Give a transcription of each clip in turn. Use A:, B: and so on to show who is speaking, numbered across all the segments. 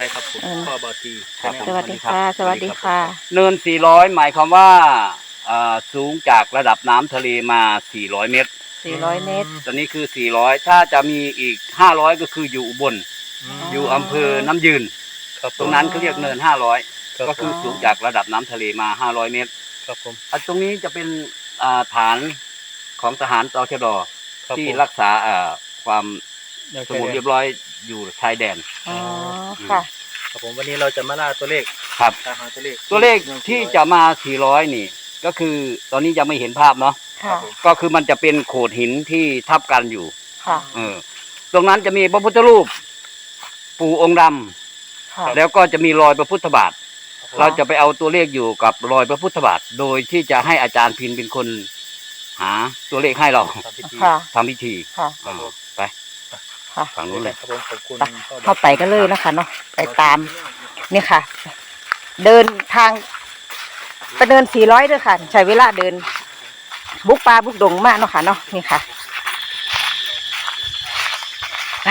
A: ใช่ครับผม
B: เออ
A: พ่อบอที
C: ครับผม
B: สวัสดีค่ะ สวัสดีค่ะ
C: เนิน 400 หมายความว่าอ่าสูงจากระดับน้ำทะเลมา 400 เมตร
B: 400 เมตร
C: ตอนนี้คือ 400 ถ้าจะมีอีก 500 ก็คืออยู่อุบล อยู่อำเภอน้ำยืน
A: ครับ
C: ตรงนั้นเขาเรียกเนิน 500 ก็คือสูงจากระดับน้ำทะเลมา 500 เมตร
A: ครับผม
C: อะตรงนี้จะเป็นอ่าฐานของทหารตชด
A: ครับ
C: ที่
A: ผม
C: รักษาอ่าความ
A: ยัง
C: สงบเรียบร้อยอยู่ชายแดน
B: อ๋อ ค่ะ
A: ครับผมวันนี้เราจะมาล่าตัวเลข
C: ครับ
A: ตามหาตัวเลข
C: ตัวเลขที่จะมา 400 นี่ ก็คือตอนนี้ยังไม่เห็นภาพเนาะ
B: ค่ะ
C: ก็คือมันจะเป็นโขดหินที่ทับกันอยู่
B: ค่ะ
C: เออ ตรงนั้นจะมีพระพุทธรูป ปู่องค์ดำ
B: ค่ะ
C: แล้วก็จะมีรอยพระพุทธบาท
A: ครับผม
C: เราจะไปเอาตัวเลขอยู่กับรอยพระพุทธบาท โดยที่จะให้อาจารย์พินเป็นคน หาตัวเลขให้เรา
A: ทำพิธี
B: ค่ะ
C: ทำพิธี
B: ค่ะ
C: อ่าไป
B: ค่ะ
C: ฝั่งนู้นเลย
A: ครับผมขอบคุณ
B: ไป
A: พ่อด
B: เข้าไปกันเลยนะคะเนาะไปตามเนี่ยค่ะ เดินทางไปเดิน400ด้วยค่ะ ใช้เวลาเดิน บุกป่าบุกดงมากเนาะค่ะเนาะนี่ค่ะไป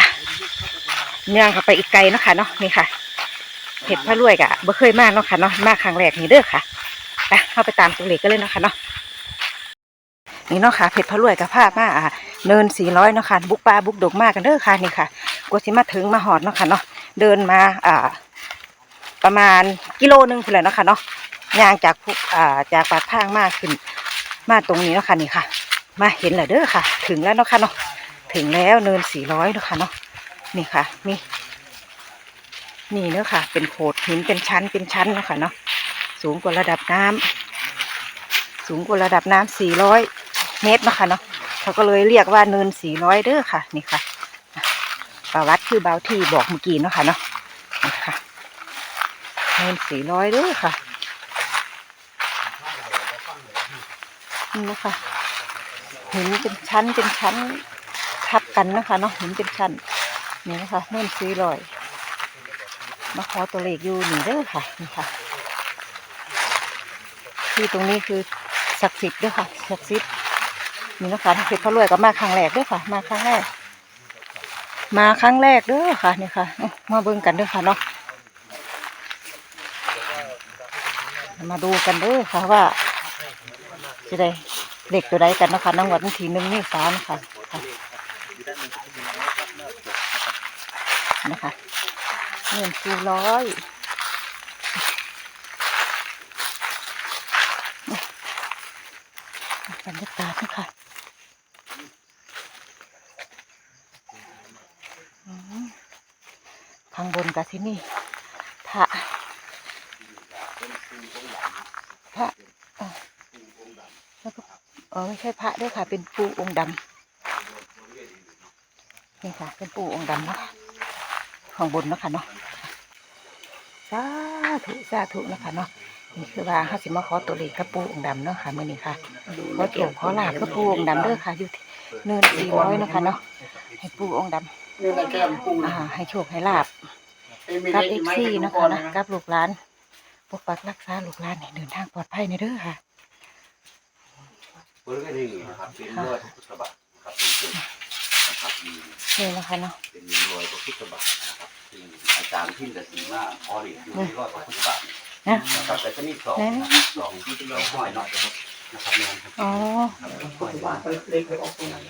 B: เนื่องเข้าไปอีกไกลเนาะค่ะเนาะนี่ค่ะเห็ดพระรวยกะบ่เคยมาเนาะค่ะเนาะมาครั้งแรกนี่เด้อค่ะไปเข้าไปตามตัวเลขกันเลยเนาะค่ะเนาะนี่เนาะค่ะเผ็ดพะรวยกับผ้ามาอ่า เนินสี่ร้อยเนาะค่ะบุกปลาบุกดกมากกันเด้อค่ะนี่ค่ะกว่าสิมาถึงมาหอดเนาะค่ะเนาะเดินมาอ่าประมาณกิโลหนึงคือแหละเนาะค่ะเนาะย่างจากอ่าจากปากทางมากขึ้น มาตรงนี้เนาะค่ะนี่ค่ะ มาเห็นแล้วเด้อค่ะ ถึงแล้วเนาะค่ะเนาะถึงแล้วเนินสี่ร้อยเนาะค่ะเนาะนี่ค่ะนี่นี่เนาะค่ะ เป็นโขดหินเป็นชั้นเป็นชั้นเนาะค่ะเนาะสูงกว่าระดับน้ำสูงกว่าระดับน้ำสี่ร้อยเมตรเนาะค่ะเนาะ เขาก็เลยเรียกว่าเนินสี่ร้อยเด้อค่ะ นี่ค่ะประวัติคือเบาที่บอกเมื่อกี้เนาะค่ะเนาะนี่ค่ะเนินสี่ร้อยเด้อค่ะนี่นะคะหินเป็นชั้นเป็นชั้นทับกันนะคะเนาะหินเป็นชั้นนี่นะคะเนินสี่ร้อยมาขอตัวเลขอยู่นี่เด้อค่ะนี่ค่ะ ที่ตรงนี้คือศักดิ์สิทธิ์เด้วยค่ะศักดิ์สิทธิ์ นี่นะคะถ้าเพชรพระรวยก็มาครั้งแรกด้วยค่ะ มาครั้งแรก มาครั้งแรกเด้อค่ะนี่ค่ะ มาเบิ่งกันเด้อค่ะเนาะมาดูกันเด้อค่ะว่าจะได้เด็กตัวใดกันนะคะนังวันทีหนึ่งนี่สามค่ะค่ะนะคะเงินสี่ร้อยบรรยากาศนะคะ อืม ข้างบนกับที่นี่พระพระแล้วก็เออไม่ใช่พระด้วยค่ะ เป็นปูองค์ดำนี่ค่ะ เป็นปูองค์ดำเนาะข้างบนเนาะคะเนาะสาธุสาธุเนาะคะเนาะนี่คือว่าเขาสิมาขอตัวเลขกับปูองค์ดำเนาะค่ะมื่อนี้ค่ะขอเกี่ยวขอลาบกับปูองค์ดำเด้อค่ะ อยู่ที่เนินสี่ร้อยเนาะคะเนาะให้ปูองค์ดำ
D: นี่ในแก้มกุ้ง
B: อ่าให้โชคให้ลาบ
D: ไอ้ไม่
B: กับ
D: ได้
B: เอฟ
D: ไม่
B: ซี
D: ได้
B: เนาะ
D: ก่อ
B: คะ
D: น
B: นะ
D: นะ
B: กับลูกหลานปกปักรักษาลูกหลานให้เดินทางปลอดภัยในเด้อค่ะ
C: บริเวณนี้นะครับเป็นรอยพระพุทธบาทนะครับเป็นนะครับมี
B: นี่นะคะเนาะ
C: เป็นรอยพระพุทธบาทนะครับซึ่งอาจารย์พินกับสีมาพอดีอยู่ในรอยพระพุทธบาท
B: นะ
C: นะครับแต่จะมีสองนะครับสองที่เราห้อยเนาะนะครับ นะครับเนี่ยนะครับ
B: อ๋อ
C: ห้อย
D: บ้านเล็กๆไปออกตรงนั้น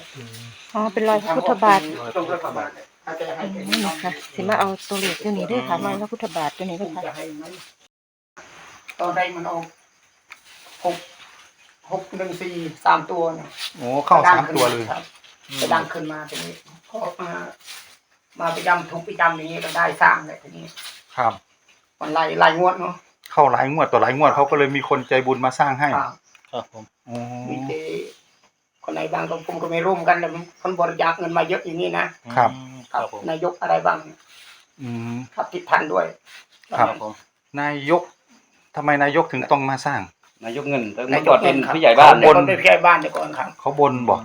B: อ๋อ เป็นรอยพระพุทธบาท
D: ต้องรัฐบาลถ้าแกให้
B: อื
D: แก
B: มนี่นะคะสิมาเอาตัวเลขตัวนี้เด้วยค่ะรอยพระพุทธบาทตัวนี้เด้วยค่ะ
D: จะให้ไหมตอนแรกมันออกหกหกหนึ่งสี่สามตัวเนี่ย
E: โอ้เข้าสามตัวเลย
D: ครับจะดังขึ้นมาทีนี้พอมา มาประจำทุกประจำอย่างนี้ก็ได้สร้างเลยทีนี้
E: ครับ
D: มันไล่ไล่งวดเนาะ
E: เข้าหลายงวดต่อหลายงวดเขาก็เลยมีคนใจบุญมาสร้างให้
D: ครับ
A: ครับผม
E: โอ้
D: มีเจคนไหนบางก็ผมก็ไม่ร่วมกันแต่คนบริจาคเงินมาเยอะอย่างนี้นะครับ
A: อืม
D: ค
A: ค
D: รั
A: รั
D: บบ
A: ผม
D: นายกอะไรบ้าง
E: อืม
D: ครับติดพันด้วย
E: ครับ
A: ครับผม
E: นายกทำไมนายกถึงต้องมาสร้าง
C: นายกเงินแล้ว
D: นา
C: เมื่
D: ย
C: อกก่อนเป็น
D: งิครับ
C: ผู้ใหญ่บ้าน
D: เขเป็นผู้ใหญ่บ้านแต่ก่อนครับ
E: เขาบนบอก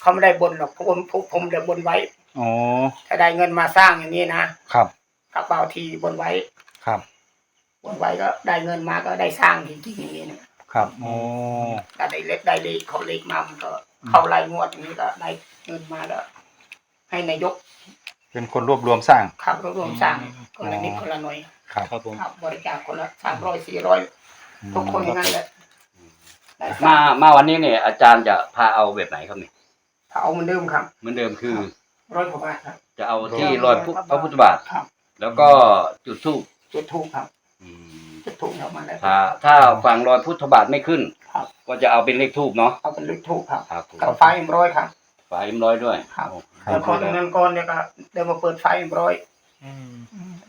D: เขาไม่ได้บนหรอกเขาบนผมผมเดี๋ยวบนไว้
E: อ๋อ
D: ถ้าได้เงินมาสร้างอย่างนี้นะครับกับเบาทีบนไว้
E: ครับ
D: บนไว้ก็ได้เงินมาก็ได้สร้างจริงๆอย่างนี้นะ ครับ
E: โอ้
D: ถ้าได้เล็กได้เล็กเขาเล็กมามันก็เข้ารายงวดอย่างนี้ก็ได้เงินมาแล้ว ให้นายก
E: เป็นคนรวบรวมสร้าง
D: ครับรวบรวมสร้างคนละนิดคนละหน่อย
E: ครับ
A: ครับผม
D: ครับบริจาคคนละสามร้อยสี่ร้อยทุกคนอย่างนั้นแหละได้ส
C: มา
D: ร้าง
C: มาวันนี้เนี่ยอาจารย์จะพาเอาแบบไหนครับเนี่ย
D: ถ้าเอาเหมือนเดิมครับ
C: เหมือนเดิมคือ
D: ร้อยกว่าบาทครับ
C: จะเอาที่รอยพระพุทธบาท
D: ครับ
C: แล้วก็จุดธูป
D: จุดทูบครับ
C: อืม
D: จุดทูบเอามาแล้ว
C: ถ้าถ้าฝั่งรอยพุทธบาทไม่ขึ้น
D: ครับ
C: ก็จะเอาเป็นเลขทูบเนาะ
D: เอาเป็นลูกทูบครับ
C: ครับ
D: กับไฟเอ็มร้อยครับ
C: ฝาเอ็มร้อยด้วย
D: ครับ
C: โอ้
E: ครับ
D: แล้วก่อนเงินก่อนเนี่ยก็เดินมาเปิดไฟเอ็มร้อย
A: อืม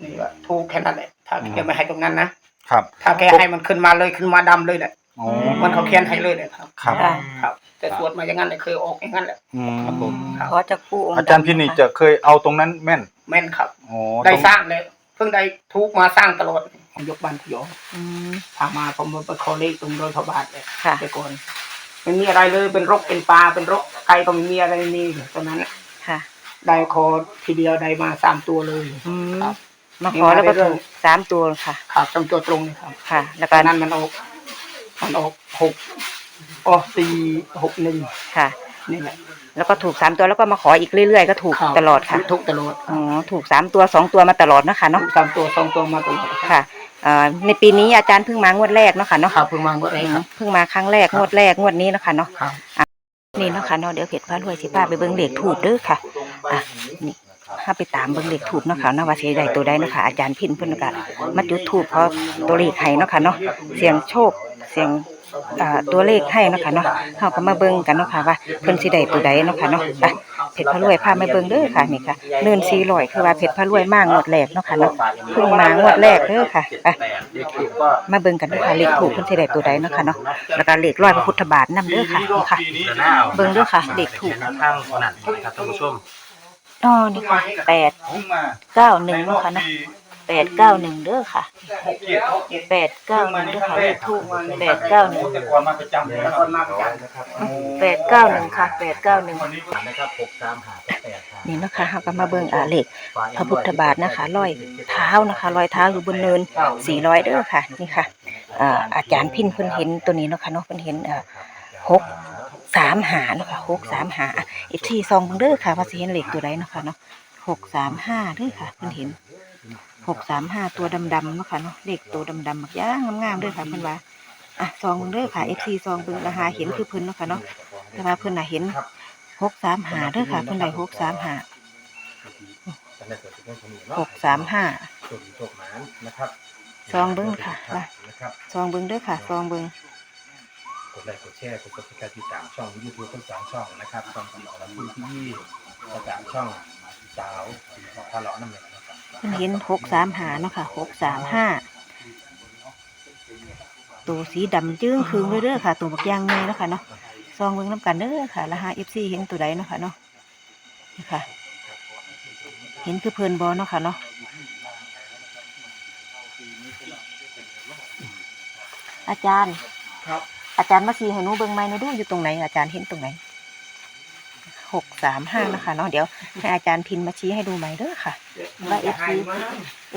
D: นี่ก็ทูบแค่นั้นแหละถ้าแกไม่ให้ตรงนั้นนะครับถ้าแกให้มันขึ้นมาเลยขึ้นมาดำเลยแหละ
E: อ๋อ
D: มันเขาเขียนให้เลยเลยครับ
E: ครับ
B: ค่ะ
D: ครับ แต่สวดมาอย่างนั้นเลยเคยออกอย่างนั้นแหละ
E: อืม
A: ครับผม
D: ครับ
B: ขอจากผู้องค์
E: อาจารย์พินนี่จะเคยเอาตรงนั้นแม่น
D: แม่นครับ
E: อ๋อ
D: ได้
E: ตรง
D: สร้างเลยเพิ่งได้ทุกมาสร้างตลอด ผมยกบ้านพยอง
B: อืม
D: พามาผมมาไปขอเลขตรงโดยพระบาทเลย
B: ค่ะ
D: แต่ก่อนไม่มีอะไรเลยเป็นรกเป็นปลาเป็นรกไก่ก็ไม่มีอะไรนี่ตอนนั้นน่ะ
B: ค่ะ
D: ได้คอทีเดียวได้มาสามตัวเลย
B: อืม
D: ครับ
B: มาขอแล้วก็ถูกสามตัวค่ะ
D: ครับจำตัวตรงเลยครับ
B: ค่ะ แล้ว
D: ต
B: ก็
D: อนนั้นมันออกมันออกหกอ๋อสี่หกหนึ่ง
B: ค่ะ
D: นี่แหละ
B: แล้วก็ถูกสามตัวแล้วก็มาขออีกเรื่อยๆก็ถูก
D: ครับ
B: ตลอดค่ะ
D: ทุกตลอด
B: อ๋อ ถูกสามตัวสองตัวมาตลอดเนาะคะเนาะ
D: สามตัวสองตัวมาตลอด
B: ค่ะเอ่อ ในปีนี้อาจารย์เพิ่งมางวดแรกเนาะค่ะเนาะ
D: ครับเพิ่งมาเมื่อไหรครับ
B: เพิ่งมาครั้งแรกงวดแรกงวดนี้เนาะค่ะเนาะ
D: ครับ
B: นี่เนาะค่ะเนาะเดี๋ยวเพจพระรวยสิพาไปเบิ่งเลขถูกเด้อค่ะอะนี่ถ้าไปตามเบิ่งเลขถูกเนาะค่ะเนาะว่าสิได้ตัวใดเนาะค่ะอาจารย์พินเพิ่นก็มาจุดถูกเพราะตัวเลขให้เนาะค่ะเนาะเสียงโชคเสียงอ่าตัวเลขให้เนาะค่ะเนาะเฮาก็มาเบิ่งกันเนาะค่ะว่าเพิ่นสิได้ตัวใดเนาะค่ะเนาะไป เพชรพระรวยพามาเบิ่งเด้อค่ะนี่ค่ะเนิน400คือว่าเพชรพระรวยมางวดแรกเนาะค่ะเนาะเพิ่งมางวดแรกเด้อค่ะไป
A: เลขถูกก็
B: มาเบิ่งกันเด้อค่ะเลขถูกเพิ่นสิได้ตัวใดเนาะค่ะเนาะแล้วก็เลขร้อยพระพุทธบาทนำเด้อค่ะนี่ค่ะ
A: จะน่าเอา
B: เบิ่งเด้อค่ะเลขถูก
A: ทางขนาดนะครับท่านผู้ชม
B: อ๋อนี่ค่ะแปดเก้าหนึ่งเนาะค่ะนะ แปดเก้าหนึ่งเด้อค่ะแปดเก้าหนึ่งเด้อค่ะเลขทูกแปดเก้าหนึ่ง
E: แต่ก่อนมาประจำเลย
D: คนมาประจำ
A: นะครับ
B: แปดเก้าหนึ่งค่ะแปดเก้าหนึ่ง
A: นะครับหกสามหาแปดหา
B: นี่นะคะเราก็มาเบิ่งอาเลขพระพุทธบาทนะคะรอยเท้านะคะรอยเท้าอยู่บนเนินสี่ร้อยเด้อค่ะนี่ค่ะอ่าอาจารย์พินเพิ่นเห็นตัวนี้เนาะค่ะเนาะเพิ่นเห็นอ่าหกสามหาเนาะค่ะหกสามหาอีกที่ซองเบิ่งเด้อค่ะว่าสิเห็นเลขตัวใดเนาะค่ะเนาะหกสามห้าเด้อค่ะเพิ่นเห็น หกสามห้าตัวดำๆเนาะค่ะเนาะเลขตัวดำๆมักย่างงามๆเด้อค่ะเพิ่นว่าอะซองเบิ่งเด้อค่ะ FC ซองเบิ่งราคาเห็นคือเพิ่นเนาะค่ะเนาะแต่ว่าเพิ่นน่ะเห็นหกสามห้าเด้อค่ะเพิ่นได้หกสามห้าหกสามห้า
A: ส่วนตกหมานนะครับ
B: ซองเบิ่งค่ะมา
A: นะครับ
B: ซองเบิ่งเด้อค่ะซองเบิ่ง
A: กดไลค์กดแชร์กดติดตามติดตามช่องยูทูบทั้งสองช่องนะครับช่องสำหรับผู้ที่ยี่ประจำช่องสาวพาเลาะน้ำเหลืองนะครับ
B: เพิ่นเห็นหกสามห้าเนาะค่ะหกสามห้าตัวสีดำจึ้งคืงเลยเด้อค่ะ ตัวบักย่างไงเนาะค่ะเนาะซองเบิ่งน้ำกันเด้อค่ะราคา FC เห็นตัวใดเนาะค่ะเนาะนี่ค่ะ เห็นคือเพิ่นบอเนาะค่ะเนาะอาจารย์
D: ครับ
B: อาจารย์มาซีให้หนูเบิ่งไม้หนูดูอยู่ตรงไหน อาจารย์เห็นตรงไหน หกสามห้านะคะเนาะเดี๋ยวให้อาจารย์พินมาชี้ให้ดูใหม่เด้อค่ะว่า FC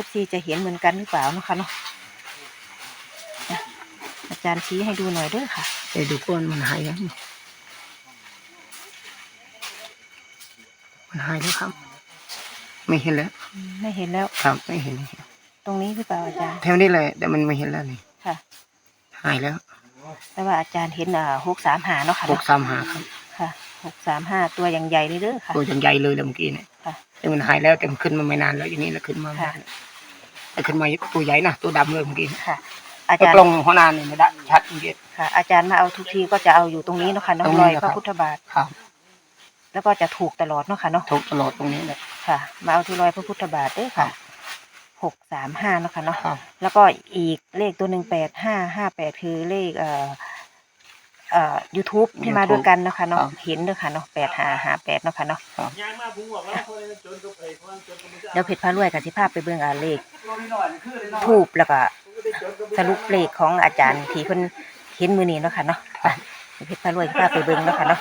B: FC จะเห็นเหมือนกันหรือเปล่าเนาะคะเนาะอะอาจารย์ชี้ให้ดูหน่อยเด้อค่ะ
D: เดี๋ยวดูก้นมันหายแล้วมันหายแล้วครับ ไม่เห็นแล้ว
B: อืมไม่เห็นแล้ว
D: ครับไม่เห็นไม่เห็น
B: ตรงนี้หรือเปล่าอาจารย์
D: แถวนี้เลยแต่มันไม่เห็นแล้วนี่
B: ค่ะ
D: หายแล้ว
B: แต่ว่าอาจารย์เห็นอ่าหกสามหาเนาะค่ะ
D: ห
B: เนาะ
D: กสามหาครับ
B: ค่ะ หกสามห้าตัวอย่างใหญ่เลยเด้อค่ะ
D: ตัวยังใหญ่เลยแล้วเมื่อกี้เนี่ย
B: ค่ะ
D: แต่มันหายแล้วแต่มันขึ้นมาไม่นานแล้วอย่างนี้แล้วขึ้นมาไม่
B: ค่ะ
D: นานแต่ขึ้นมาตัวใหญ่นะตัวดำเลยเมื่อกี้
B: ค่ะ อา
D: ไอ้
B: จารย์
D: กล้องหัวนานเนี่ยไม่ได้ชัดจริง
B: ค่ะ อาจารย์มาเอาทุกทีก็จะเอาอยู่ตรงนี้เนาะค่ะเน้อ
D: ตรงง
B: ร
D: นี้
B: อย
D: นะ
B: พระ
D: ครับ
B: พุทธบาท
D: ๆครับ
B: แล้วก็จะถูกตลอดเนาะค่ะเนาะ
D: ทุกตลอดตรงนี้แหละ
B: ค่ะ มาเอาที่รอยพระพุทธบาทเด้อค่ะหกสามห้าเนาะค่ะเนาะ
D: ครับ
B: แล้วก็อีกเลขตัวหนึ่งแปดห้าห้าแปดคือเลขเอ่อ เอ่อยูทูบที่มาด้วยกันเนาะคะเนาะเห็นเด้อค่ะเนาะแปดห้าห้าแปดเนาะค่ะเนาะเดี๋ยวเพชรพารวยกับสิภาพไปเบิ่งอาเลขทูบแล้วก็สรุปเลขของอาจารย์ที่เพิ่นเห็นมือนี้เนาะค่ะเนาะไปเดี๋ยวเพชรพารวยสิภาพไปเบิ่งเนาะค่ะเนาะ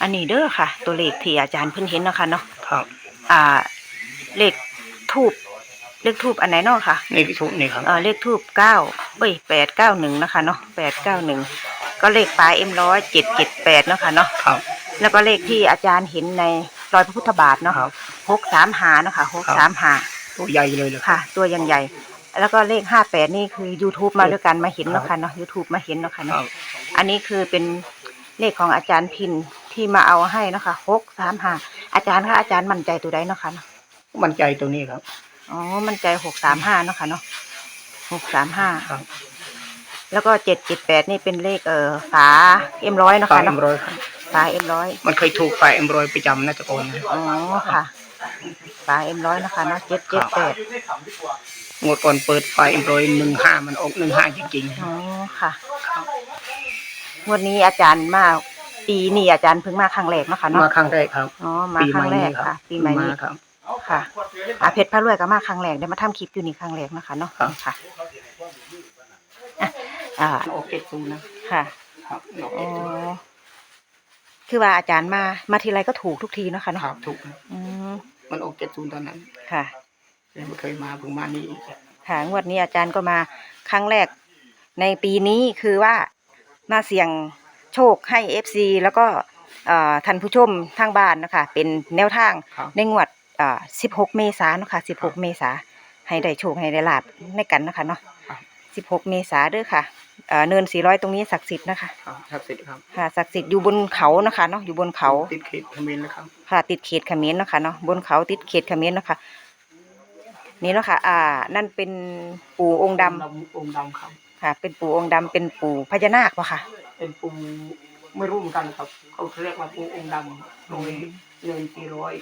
B: อันนี้เด้อค่ะ ตัวเลขที่อาจารย์เพิ่นเห็นเนาะค่ะเนาะ
D: ครับ
B: อ่าเลขทูบเลขทูบอันไหนเนาะค่ะ
D: นี่ทุกนี่ครับ
B: เอ่อเลขทูบเก้าเอ้ยแปดเก้าหนึ่งนะคะเนาะแปดเก้าหนึ่ง ก็เลขปลายเอ็มร้อยเจ็ดเจ็ดแปดเนาะค่ะเนาะ
D: ครับ
B: แล้วก็เลขที่อาจารย์เห็นในรอยพระพุทธบาทเนาะ
D: ครับ
B: หกสามหาเนาะค่ะหก
D: ครับ
B: สามหา
D: ตัวใหญ่เลยเลย
B: ค่ะ ตัวยังใหญ่ แล้วก็เลขห้าแปดนี่คือ YouTube มาด้วยกันมาเห็นเนาะค่ะเนาะ YouTube มาเห็นเนาะค่ะ
D: ค
B: เนาะ
D: รับ
B: อันนี้คือเป็นเลขของอาจารย์พินที่มาเอาให้เนาะค่ะหกสามหาอาจารย์คะอาจารย์มั่นใจตัวใดเนาะค่ะเนาะ
D: มันใจตัวนี้ครับ
B: อ๋อมั่นใจหกสามห้าเนาะค่ะเนาะหกสามห้า
D: ครับ
B: แล้วก็เจ็ดเจ็ดแปดนี่เป็นเลขเอ่อฝาเอ็มร้อยเนาะ
D: ปลา
B: ค่ะ
D: เอ็
B: เนาะ
D: มรอยครับ
B: ฝาเอ็มร้อย
D: มันเคยถูกปลาเอ็มรอยประจำนะแตะโกอนนะ
B: อ๋อค่ะฝาเอ็มร้อยนะคะเนาะเจ็ดเจ็ดแปด
D: งวดก่อนเปิดปลาเอ็มรอยหนึ่งห้ามันออกหนึ่งห้าจริง
B: อ๋อค่ะงวันนี้อาจารย์มาปีนี้อาจารย์เพิ่งมาครั้งแรกเนาะค่ะ
D: ๆ
B: เนาะ
D: มาครั้งแรกครับ
B: อ๋อมา
D: ปี
B: ค
D: ให
B: รั้
D: ม่
B: งแร
D: นี้
B: ก
D: ครับ
B: ค่ะ ปีใหม่นี้า
D: ครับ
B: ค่ะอาเพชรพระรวยก็มาครั้งแรกได้มาทำคลิปอยู่นี่ครั้งแรกเนาะคะเนาะ
D: ครับ
B: ค่ะอะ อ่า
D: ออกเจ็ดศูนย์นะ
B: ค่ะ
D: ครับออก
B: อ๋อ
D: เจ็ดศูนย์
B: คือว่าอาจารย์มา มาทีไรก็ถูกทุกทีเนาะค่ะเนาะ
D: ครับถูกนะ
B: อืม
D: มันออกเจ็ดศูนย์ตอนนั้น
B: ค่ะ
D: ยังไม่เคยมาเพิ่งมานี่อีก
B: ค่ะงวดนี้อาจารย์ก็มาครั้งแรกในปีนี้คือว่ามาเสี่ยงโชคให้เอฟซีแล้วก็เอ่อท่านผู้ชมทางบ้านเนาะคะเป็นแนวทาง
D: ครับ
B: ในงวดเอ่อ16 เมษายนเนาะค่ะ16 เมษาให้ได้โชคให้ได้ลาบในกันเนาะคะเนาะ
D: ครับ
B: 16 เมษาเด้อค่ะเอ่อเนิน400ตรงนี้ศักดิ์สิทธิ์นะคะ
D: ครับทักษิณครับ
B: ค่ะศักดิ์สิทธิ์อยู่บนเขาเนาะคะเนาะอยู่บนเขา
D: ติดเขตเขมรแล้วครับ
B: ค่ะติดเขตเขมรเนาะค่ะเนาะบนเขาติดเขตเขมรเนาะค่ะนี่เนาะค่ะ อ่า นั่นเป็นปู่องค์ดำ
D: องค์ดำครับ
B: ค่ะ เป็นปู่องค์ดำเป็นปู่พญานาคปะค่ะ
D: เป็นปูไม่รู้เหมือนกันครับ เขาเรียกว่าปูองค์ดำโดยเงินสี่ร้อย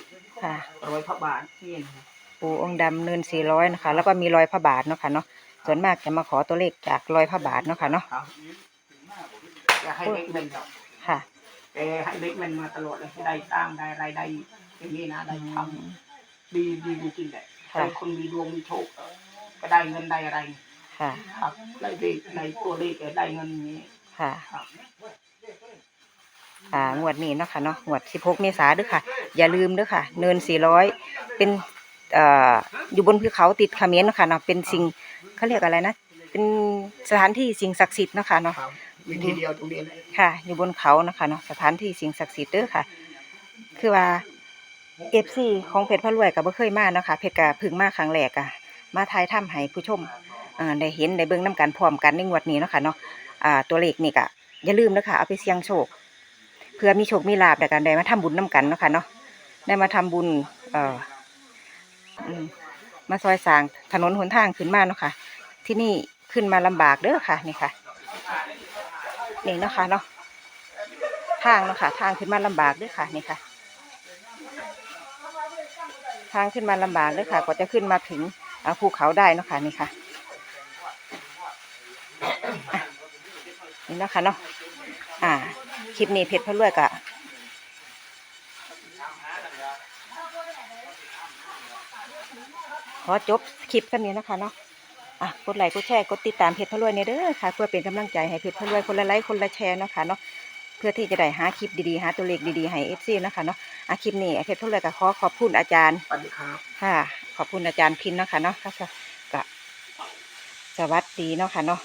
B: ค่ะ
D: ร้อยพระบาทนี่นะครับ
B: ปู่องค์ดำเนินสี่ร้อยนะคะ แล้วก็มีรอยพระบาทเนาะค่ะเนาะ ส่วนมากจะมาขอตัวเลขจากรอยพระบาทเนาะค่ะเนาะ
D: ครับจะให้เล็กมันครับ
B: ค่ะ
D: แกให้เล็กมันมาตลอดเลยได้สร้างได้รายได้อย่างนี้นะได้ทำดีดีจริงๆแหละ
B: ค่ะ
D: ให้คนมีดวงมีโชคก็ได้เงินได้อะไร
B: ค่ะ
D: ครับได้เลขได้ตัวเลขได้เงินอย่างนี้
B: ค่ะ
D: ครับ
B: อ่างวดนี้เนาะค่ะเนาะงวดสิบหกเมษาเด้วยค่ะ อย่าลืมเด้วยค่ะ เนินสี่ร้อยเป็น เอ่ออยู่บนภูเขาติดเขมรเนาะค่ะเนาะเป็นสิ่งเขาเรียกอะไรนะ เป็นสถานที่สิ่งศักดิ์สิทธิ์เนาะค่ะเนาะ
D: ครับวิธีเดียวตรงนี้เลย
B: ค่ะ อยู่บนเขานะคะเนาะสถานที่สิ่งศักดิ์สิทธิ์เด้อค่ะ คือว่าเอฟซีของเพชรพระรวยกับบ่เคยมาเนาะค่ะเพชรกะพึ่งมาครั้งแรกอะมาทายถ้ำให้ผู้ชมเอ่อได้เห็นได้เบิ่งน้กันพร้อมกันในงวดนี้เนาะค่ะเนาะอ่าตัวเลขนี่ก็อย่าลืมนะคะเอาไปเสี่ยงโชค เพื่อมีโชคมีลาบแต่กันได้มาทำบุญน้กันเนาะค่ะเนาะได้มาทำบุญเอ่ออื มาซอยสางถนนหนทางขึ้นมาเนาะค่ะ ที่นี่ขึ้นมาลำบากเด้อค่ะนี่ค่ะนี่เนาะค่ะเนาะทางเนาะค่ะ ทางขึ้นมาลำบากเด้วยค่ะนี่ค่ะ ทางขึ้นมาลำบากเด้วยค่ะกว่าจะขึ้นมาถึงภูเขาได้เนาะค่ะนี่ค่ะนี่เนาะค่ะเนาะอ่า คลิปนี้เพชรพะรวยกะ ขอจบคลิปกันนี้นะคะเนาะอะกดไลค์กดแชร์กดติดตามเพจพะรวยเนี่ยเด้อค่ะ เพื่อเป็นกำลังใจให้เพจพะรวยคนละไลค์คนละแชร์เนาะค่ะเนาะเพื่อที่จะได้หาคลิปดีๆหาตัวเลขดีๆให้เอฟซีนาะคะเนาะอะคลิปนี้เพจพะรวยก็ขอขอบคุณอาจารย์
D: สวัสดีครับ
B: ค่ะ ขอบคุณอาจารย์พินเนาะค่ะเนาะค่ะก็สวัสดีเนาะค่ะเนาะ